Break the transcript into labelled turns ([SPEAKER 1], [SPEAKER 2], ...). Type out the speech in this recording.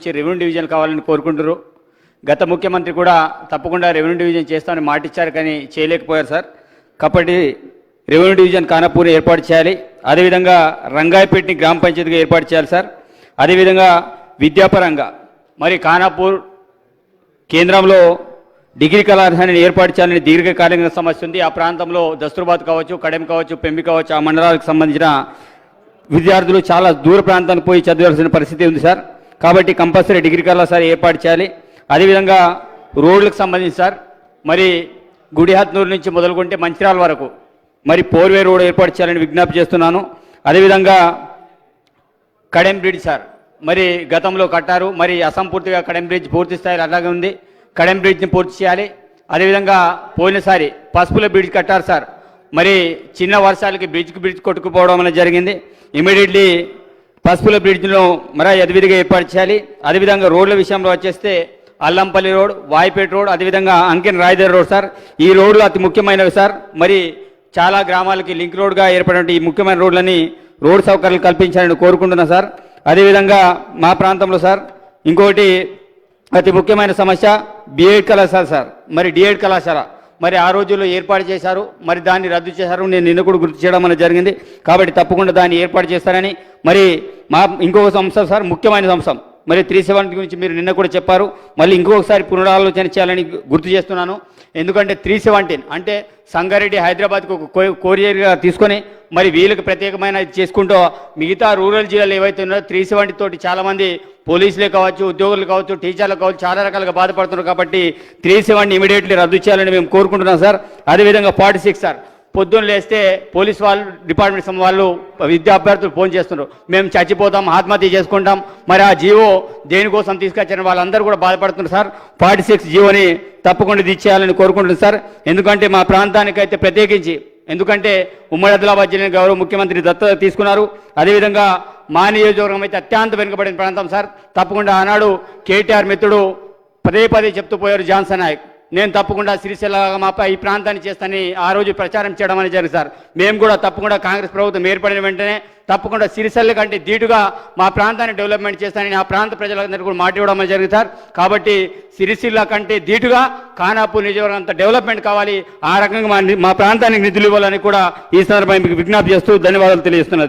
[SPEAKER 1] నుంచి revenue division కావాలని కోరుకుంటారు గత ముఖ్యమంత్రి కూడా తప్పకుండా రెవెన్యూ డివిజన్ చేస్తామని మాటిచ్చారు కానీ చేయలేకపోయారు సార్. కాబట్టి రెవెన్యూ డివిజన్ ఖానాపూర్ని ఏర్పాటు చేయాలి. అదేవిధంగా రంగాయపేటని గ్రామ పంచాయతీగా ఏర్పాటు చేయాలి సార్. అదేవిధంగా విద్యాపరంగా మరి ఖానాపూర్ కేంద్రంలో డిగ్రీ కళాశాలని ఏర్పాటు చేయాలని దీర్ఘకాలిక సమస్య ఉంది. ఆ ప్రాంతంలో దస్తూర్బాద్ కావచ్చు కడెం కావచ్చు పెంబి కావచ్చు ఆ మండలాలకు సంబంధించిన విద్యార్థులు చాలా దూర ప్రాంతానికి పోయి చదవాల్సిన పరిస్థితి ఉంది సార్. కాబట్టి కంపల్సరీ డిగ్రీ కళాశాల ఏర్పాటు చేయాలి. అదేవిధంగా రోడ్లకు సంబంధించి సార్ మరి గుడిహత్నూరు నుంచి మొదలుకుంటే మంచిర్యాల వరకు మరి పోర్వే రోడ్ ఏర్పాటు చేయాలని విజ్ఞప్తి చేస్తున్నాను. అదేవిధంగా కడెం బ్రిడ్జ్ సార్ మరి గతంలో కట్టారు మరి అసంపూర్తిగా కడెం బ్రిడ్జ్ పూర్తి స్థాయిలో అలాగే ఉంది. కడెం బ్రిడ్జ్ని పూర్తి చేయాలి. అదేవిధంగా పోయినసారి పసుపుల బ్రిడ్జ్ కట్టారు సార్ మరి చిన్న వర్షాలకి బ్రిడ్జ్కి బ్రిడ్జ్ కొట్టుకుపోవడం అనేది జరిగింది. ఇమీడియట్లీ పసుపుల బ్రిడ్జ్ను మరా యథవిధిగా ఏర్పాటు చేయాలి. అదేవిధంగా రోడ్ల విషయంలో వచ్చేస్తే అల్లంపల్లి రోడ్ వాయిపేట రోడ్ అదేవిధంగా అంకెన్ రాయదర్ రోడ్ సార్. ఈ రోడ్లు అతి ముఖ్యమైనవి సార్. మరి చాలా గ్రామాలకి లింక్ రోడ్గా ఏర్పడిన ఈ ముఖ్యమైన రోడ్లని రోడ్ సౌకర్యాలు కల్పించాలని కోరుకుంటున్నా సార్. అదేవిధంగా మా ప్రాంతంలో సార్ ఇంకోటి అతి ముఖ్యమైన సమస్య బిఎడ్ కళాశాల సార్. మరి డిఎడ్ కళాశాల. మరి ఆ రోజుల్లో ఏర్పాటు చేశారు మరి దాన్ని రద్దు చేశారు. నేను నిన్న కూడా గుర్తు చేయడం అనేది జరిగింది. కాబట్టి తప్పకుండా దాన్ని ఏర్పాటు చేస్తారని మరి మా ఇంకొక అంశం సార్ ముఖ్యమైన అంశం మరి త్రీ సెవెన్ గురించి మీరు నిన్న కూడా చెప్పారు. మళ్ళీ ఇంకొకసారి పునరాలోచన చేయాలని గుర్తు చేస్తున్నాను. ఎందుకంటే త్రీ సెవెంటీన్ అంటే సంగారెడ్డి హైదరాబాద్కు ఒక కోరియర్గా తీసుకొని మరి వీళ్ళకి ప్రత్యేకమైన చేసుకుంటూ మిగతా రూరల్ జిల్లాలు ఏవైతే ఉన్నాయో త్రీ సెవెంటీ తోటి చాలామంది పోలీసులే కావచ్చు ఉద్యోగులు కావచ్చు టీచర్లు కావచ్చు చాలా రకాలుగా బాధపడుతున్నారు కాబట్టి త్రీ సెవెంటీ ఇమీడియట్లీ రద్దు చేయాలని మేము కోరుకుంటున్నాం సార్. అదేవిధంగా ఫార్టీ సిక్స్ సార్ పొద్దున్న లేస్తే పోలీస్ వాళ్ళు డిపార్ట్మెంట్ సం- వాళ్ళు విద్యా అభ్యర్థులు ఫోన్ చేస్తున్నారు. మేము చచ్చిపోతాం ఆత్మహత్య చేసుకుంటాం. మరి ఆ జీవో దేనికోసం తీసుకొచ్చిన వాళ్ళందరూ కూడా బాధపడుతున్నారు సార్. ఫార్టీ సిక్స్ జీవోని తప్పకుండా ఇది ఇచ్చేయాలని కోరుకుంటున్నాను సార్. ఎందుకంటే మా ప్రాంతానికైతే ప్రత్యేకించి ఎందుకంటే ఉమ్మడి ఆదిలాబాద్ జిల్లా గౌరవ ముఖ్యమంత్రి దత్తత తీసుకున్నారు. అదేవిధంగా మా నియోజకవర్గం అయితే అత్యంత వెనుకబడిన ప్రాంతం సార్. తప్పకుండా ఆనాడు కేటీఆర్ మిత్రుడు పదే పదే చెప్తూ పోయారు జాన్సన్ నాయక్. నేను తప్పకుండా సిరిసిల్ల మాపై ఈ ప్రాంతాన్ని చేస్తానని ఆ రోజు ప్రచారం చేయడం అనేది జరిగింది సార్. మేము కూడా తప్పకుండా కాంగ్రెస్ ప్రభుత్వం ఏర్పడిన వెంటనే తప్పకుండా సిరిసల్ల కంటే ధీటుగా మా ప్రాంతాన్ని డెవలప్మెంట్ చేస్తానని ఆ ప్రాంత ప్రజలందరికీ కూడా మాట ఇవ్వడం జరిగింది సార్. కాబట్టి సిరిసిల్ల కంటే ధీటుగా ఖానాపూర్ నియోజకవర్గం అంత డెవలప్మెంట్ కావాలి. ఆ రకంగా మా మా ప్రాంతానికి నిధులు ఇవ్వాలని కూడా ఈ సందర్భంగా మీకు విజ్ఞప్తి చేస్తూ ధన్యవాదాలు తెలియజేస్తున్నది